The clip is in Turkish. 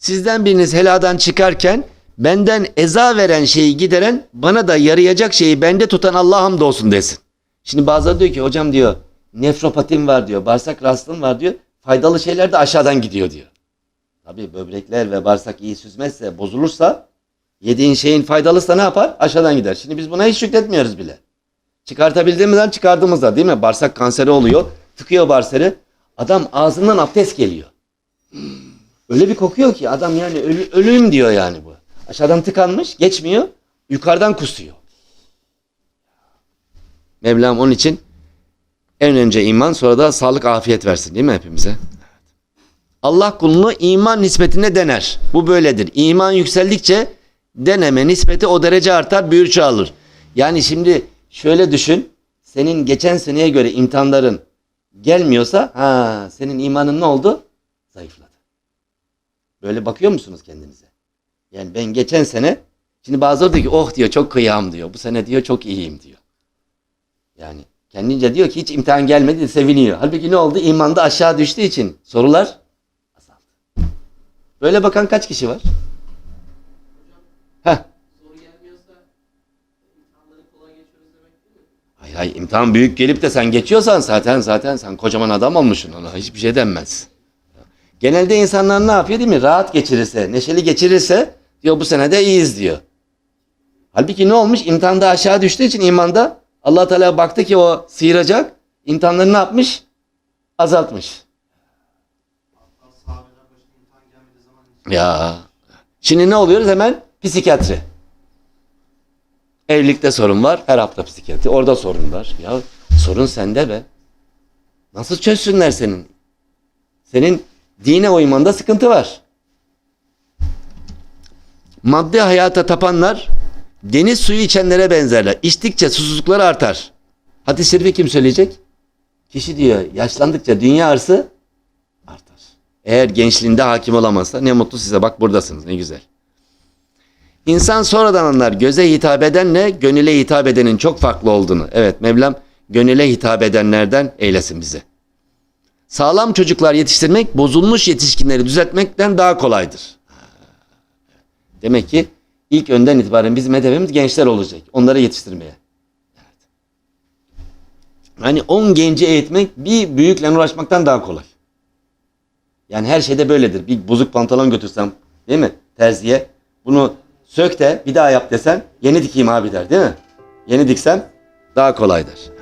Sizden biriniz heladan çıkarken benden eza veren şeyi gideren bana da yarayacak şeyi bende tutan Allah'a hamdolsun desin. Şimdi bazıları diyor ki hocam diyor nefropatim var diyor bağırsak rahatsızlığım var diyor faydalı şeyler de aşağıdan gidiyor diyor. Tabii böbrekler ve bağırsak iyi süzmezse bozulursa yediğin şeyin faydalısı ne yapar? Aşağıdan gider. Şimdi biz buna hiç şükretmiyoruz bile. Çıkartabildiğimizden çıkardığımızda değil mi? Bağırsak kanseri oluyor. Tıkıyor bağırsağı. Adam ağzından abdest geliyor. Öyle bir kokuyor ki adam yani ölü, ölüm diyor yani bu. Aşağıdan tıkanmış geçmiyor. Yukarıdan kusuyor. Mevlam onun için en önce iman sonra da sağlık afiyet versin değil mi hepimize? Allah kulunu iman nispetine dener. Bu böyledir. İman yükseldikçe deneme nispeti o derece artar, büyür çoğalır. Yani şimdi şöyle düşün. Senin geçen seneye göre imtihanların gelmiyorsa ha senin imanın ne oldu? Zayıfladı. Böyle bakıyor musunuz kendinize? Yani ben geçen sene şimdi bazıları diyor ki oh diyor çok kıyam diyor. Bu sene diyor çok iyiyim diyor. Yani kendince diyor ki hiç imtihan gelmedi de seviniyor. Halbuki ne oldu? İmanda aşağı düştüğü için sorular azaldı. Böyle bakan kaç kişi var? Heh. Hayır hayır imtihan büyük gelip de sen geçiyorsan zaten zaten sen kocaman adam olmuşsun ona hiçbir şey denmez. Genelde insanlar ne yapıyor değil mi? Rahat geçirirse, neşeli geçirirse diyor bu sene de iyiyiz diyor. Halbuki ne olmuş? İmtihanda aşağı düştüğü için imanda allah Teala baktı ki o sıyıracak. İmtihanları ne yapmış? Azaltmış. Ya. Şimdi ne oluyoruz hemen? Psikiyatri. Evlilikte sorun var. Her hafta psikiyatri. Orada sorun var. Ya sorun sende be. Nasıl çözsünler senin? Senin dine uymanda sıkıntı var. Maddi hayata tapanlar deniz suyu içenlere benzerler. İçtikçe susuzlukları artar. Hadis-i şerifi kim söyleyecek? Kişi diyor yaşlandıkça dünya arsı artar. Eğer gençliğinde hakim olamazsa ne mutlu size bak buradasınız ne güzel. İnsan sonradan anlar göze hitap edenle gönüle hitap edenin çok farklı olduğunu. Evet Mevlam gönüle hitap edenlerden eylesin bizi. Sağlam çocuklar yetiştirmek bozulmuş yetişkinleri düzeltmekten daha kolaydır. Demek ki ilk önden itibaren bizim hedefimiz gençler olacak. Onları yetiştirmeye. Hani 10 genci eğitmek bir büyükle uğraşmaktan daha kolay. Yani her şeyde böyledir. Bir bozuk pantolon götürsem değil mi terziye bunu sök de bir daha yap desen yeni dikeyim abi der değil mi? Yeni diksem daha kolaydır.